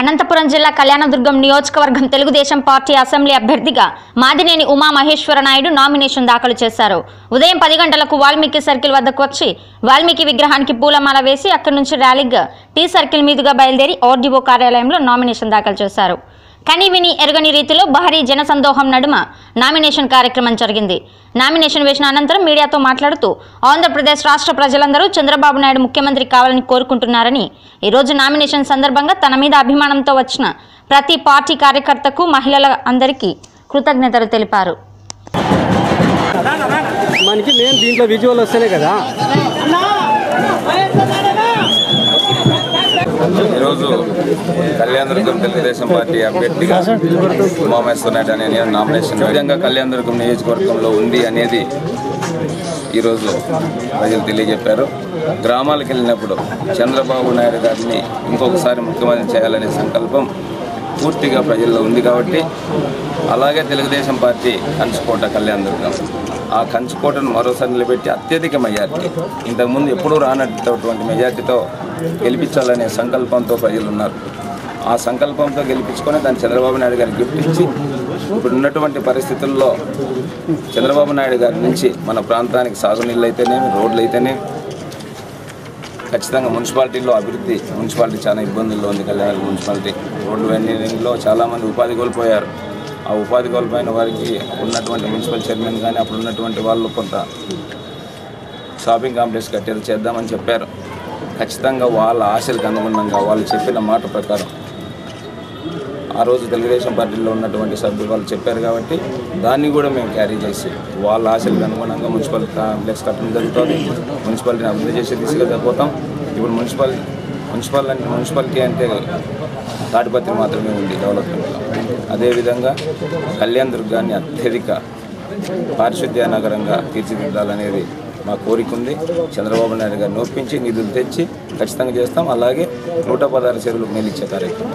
అనంతపురం జిల్లా కళ్యాణదుర్గం నియోజకవర్గం Telugu Desam party assembly అభ్యర్థిగా మాదినేని ఉమా మహేశ్వర నాయుడు నామినేషన్ దాఖలు చేశారు. ఉదయం పది గంటలకు వాల్మీకి సర్కిల్ వద్దకు వచ్చి వాల్మీకి విగ్రహానికి పూలమాల వేసి అక్కడి నుంచి ర్యాలీగా టీ సర్కిల్ మీదుగా బయలుదేరి ఆర్డీఓ కార్యాలయంలో నామినేషన్ దాఖలు చేశారు. కని విని ఎరగని రీతిలో భారీ జనసందోహం నడుమ నామినేషన్ కార్యక్రమం జరిగింది. నామినేషన్ వేసిన అనంతరం మీడియాతో మాట్లాడుతూ ఆంధ్రప్రదేశ్ రాష్ట్ర ప్రజలందరూ చంద్రబాబు నాయుడు ముఖ్యమంత్రి కావాలని కోరుకుంటున్నారని ఈరోజు నామినేషన్ సందర్భంగా తన మీద అభిమానంతో వచ్చిన ప్రతి పార్టీ కార్యకర్తకు మహిళల అందరికీ కృతజ్ఞతలు తెలిపారు. మనకి మెయిన్ దీంట్లో విజువల్ వస్తేనే కదా. ఈరోజు కళ్యాణదుర్గం తెలుగుదేశం పార్టీ అభ్యర్థిగా ఉమామేశ్వర నాయుడు అనే నేను నామినేషన్. విధంగా కళ్యాణదుర్గం నియోజకవర్గంలో ఉంది అనేది ఈరోజు ప్రజలు తెలియజెప్పారు. గ్రామాలకు వెళ్ళినప్పుడు చంద్రబాబు నాయుడు గారిని ఇంకొకసారి ముఖ్యమంత్రి చేయాలనే సంకల్పం పూర్తిగా ప్రజల్లో ఉంది కాబట్టి అలాగే తెలుగుదేశం పార్టీ కంచుకోట కళ్యాణదుర్గం. ఆ కంచుకోటను మరోసారి నిలబెట్టి అత్యధిక మెజార్టీ. ఇంతకుముందు ఎప్పుడూ రానటువంటి మెజార్టీతో గెలిపించాలనే సంకల్పంతో ప్రజలు ఉన్నారు ఆ సంకల్పంతో గెలిపించుకొని దాన్ని చంద్రబాబు నాయుడు గారికి గిఫ్ట్ ఇచ్చి ఇప్పుడు ఉన్నటువంటి పరిస్థితుల్లో చంద్రబాబు నాయుడు గారి నుంచి మన ప్రాంతానికి సాగునీళ్ళు అయితేనేమి రోడ్లు అయితేనేమి ఖచ్చితంగా మున్సిపాలిటీలో అభివృద్ధి మున్సిపాలిటీ చాలా ఇబ్బందుల్లో ఉంది. కళ్యాణ మున్సిపాలిటీ రోడ్లు అన్నిలో చాలామంది ఉపాధి కోల్పోయారు. ఆ ఉపాధి కోల్పోయిన వారికి ఉన్నటువంటి మున్సిపల్ చైర్మన్ కానీ అప్పుడు ఉన్నటువంటి వాళ్ళు కొంత షాపింగ్ కాంప్లెక్స్ కట్టేది చేద్దామని చెప్పారు. ఖచ్చితంగా వాళ్ళ ఆశలకు అనుగుణంగా వాళ్ళు చెప్పిన మాట ప్రకారం. ఆ రోజు తెలుగుదేశం పార్టీలో ఉన్నటువంటి సభ్యులు వాళ్ళు చెప్పారు కాబట్టి దాన్ని కూడా మేము క్యారీ చేసి వాళ్ళ ఆశలకు అనుగుణంగా మున్సిపల్ కాంప్లెక్స్ కట్టడం జరుగుతుంది. మున్సిపాలిటీని అభివృద్ధి చేసి తీసుకెళ్ళకపోతాం ఇప్పుడు మున్సిపల్ మున్సిపల్ అంటే మున్సిపాలిటీ అంటే తాటిపత్రి మాత్రమే ఉంది డెవలప్మెంట్లో. అదేవిధంగా కళ్యాణ్ దుర్గాన్ని అత్యధిక పారిశుద్ధ్య నగరంగా తీర్చిదిద్దాలనేది మా కోరిక ఉంది. చంద్రబాబు నాయుడు గారిని ఒప్పించి నిధులు తెచ్చి ఖచ్చితంగా చేస్తాం. అలాగే నూట పదహారు చెరువులకు నీళ్ళు ఇచ్చే కార్యక్రమం.